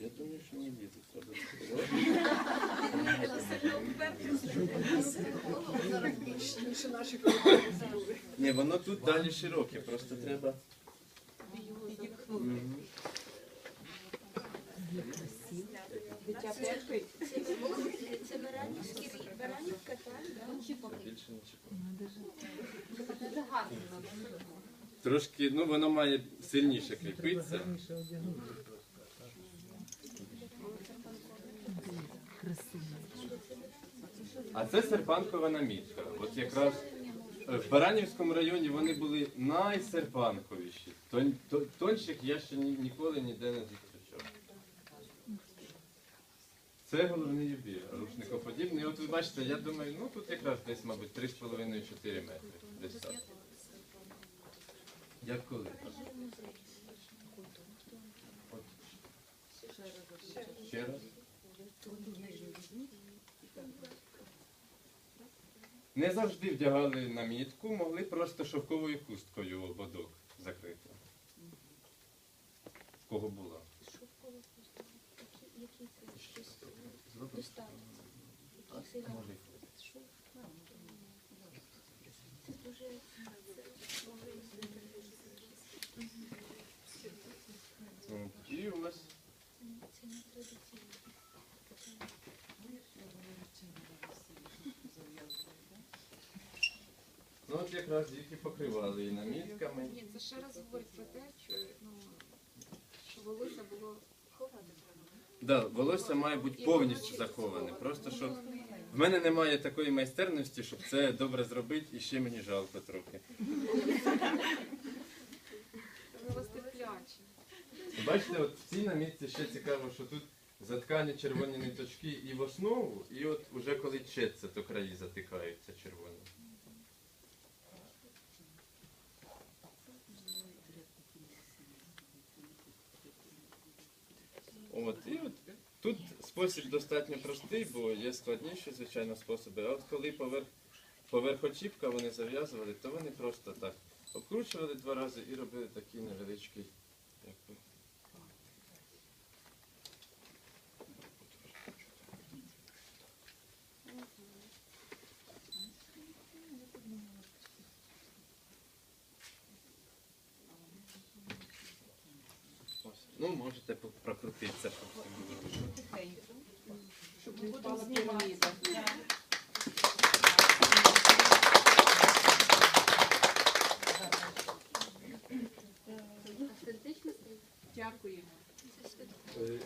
Я думаю, що не їду. Зараз більше, ніж наші колеги були. Ні, воно тут далі широке, просто треба. Мгм. Дитя терпить. Це Баранівський, Баранівка, так? Більше нічого. Трошки, ну воно має сильніше кріпитися. А це серпанкова намітка. От якраз е, в Баранівському районі вони були найсерпанковіші. Тон- я ще ні- ніколи ніде не зустрічав. Це головний юбір, рушникоподібний. От ви бачите, я думаю, ну тут якраз десь, мабуть, 3,5-4 метри. Десь так. Як коли? От. Ще раз. Не завжди вдягали намітку, могли просто шовковою хусткою ободок закрити. В Кого була? Шовкова хустка. Які- Які це? Щось достатньо. Які це? Може, і Шов? Це дуже... це може От. І ось Це не традиційно. Ну от якраз їх і покривали і намітками. Ні, це ще раз говорить про те, що, ну, що волосся було Да, волосся має бути повністю заховане. Просто що в мене немає такої майстерності, щоб це добре зробити, і ще мені жалко трохи. Бачите, от в цій намітці ще цікаво, що тут заткані червоні ниточки і в основу, і от уже коли четься, то краї затикаються червоні. От, і от тут спосіб достатньо простий, бо є складніші, звичайно, способи. А от коли поверх, поверх очіпка вони зав'язували, то вони просто так обкручували два рази і робили такий невеличкий. Ну, можете по- прокрутитися, щоб це. Щоб не впала піраміда. Дякую. Дякуємо.